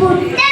புட்ட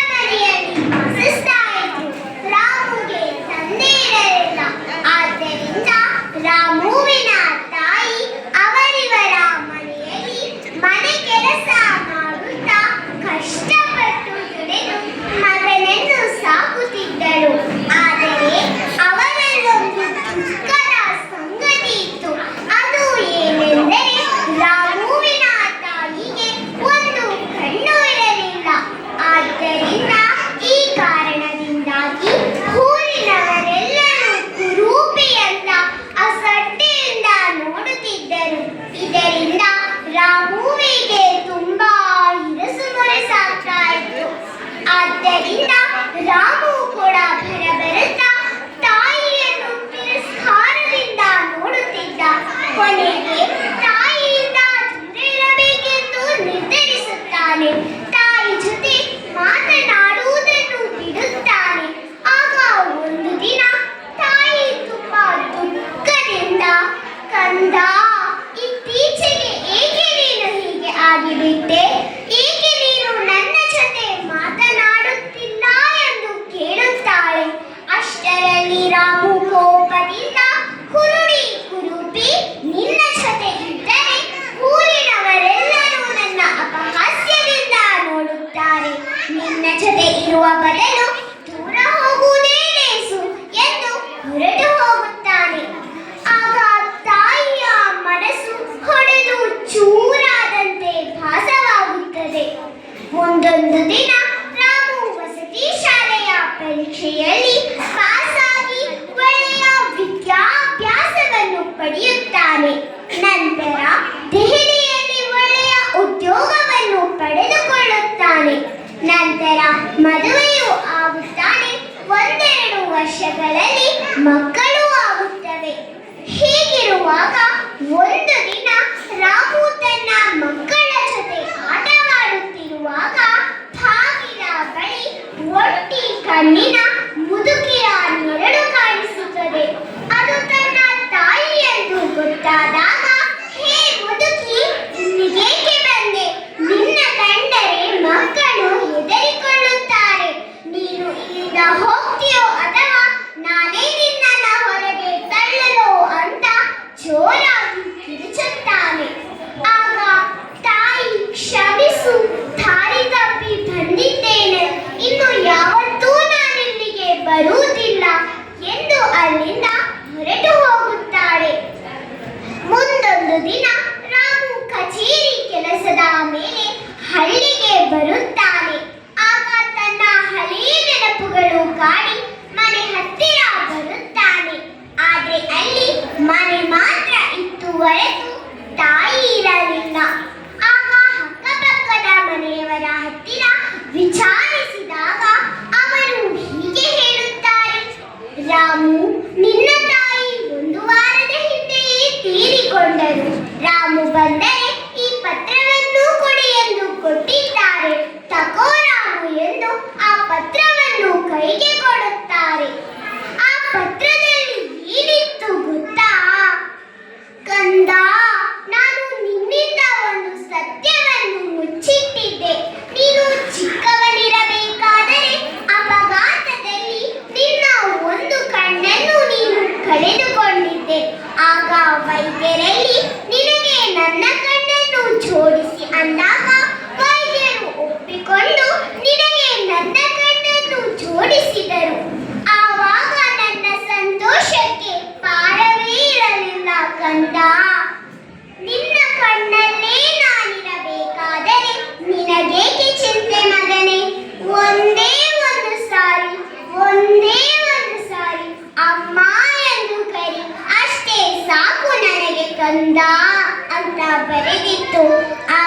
জানে Today you up, but then ತಾಯಿ ಇರಲಿಲ್ಲ ಆಗ ಅಕ್ಕಪಕ್ಕದ ಮನೆಯವರ ಹತ್ತಿರ ವಿಚಾರಿಸಿದಾಗ ಅವರು ಹೀಗೆ ಹೇಳುತ್ತಾರೆ, ರಾಮು, ನಿನ್ನ ತಾಯಿ ಒಂದು ವಾರದ ಹಿಂದೆಯೇ ತೀರಿಕೊಂಡರು. ರಾಮು ಬಂದರೆ ಈ ಪತ್ರವನ್ನು ಕೊಡಿ ಎಂದು ಕೊಟ್ಟಿದ್ದಾರೆ. ತಕೋ ರಾಮು ಎಂದು ಆ ಪತ್ರವನ್ನು ಕೈಗೆ ಅಂದಾಗ ವೈದ್ಯರು ಒಪ್ಪಿಕೊಂಡು ನಿನಗೆ ನನ್ನ ಕಣ್ಣನ್ನು ಜೋಡಿಸಿದರು. ಆವಾಗ ನನ್ನ ಸಂತೋಷಕ್ಕೆ ಪಾರವೇ ಇರಲಿಲ್ಲ ಕಂದ. ನಿನ್ನ ಕಣ್ಣಲ್ಲೇ ನಾನಿರಬೇಕಾದರೆ ನಿನಗೇಕೆ ಚಿಂತೆ ಮಗನೇ? ಒಂದೇ ಒಂದು ಸಾರಿ, ಒಂದೇ ಒಂದು ಸಾರಿ ಅಮ್ಮ ಎಂದು ಕರಿ, ಅಷ್ಟೇ ಸಾಕು ನನಗೆ ಕಂದ ಅಂತ ಬರೆದಿತ್ತು.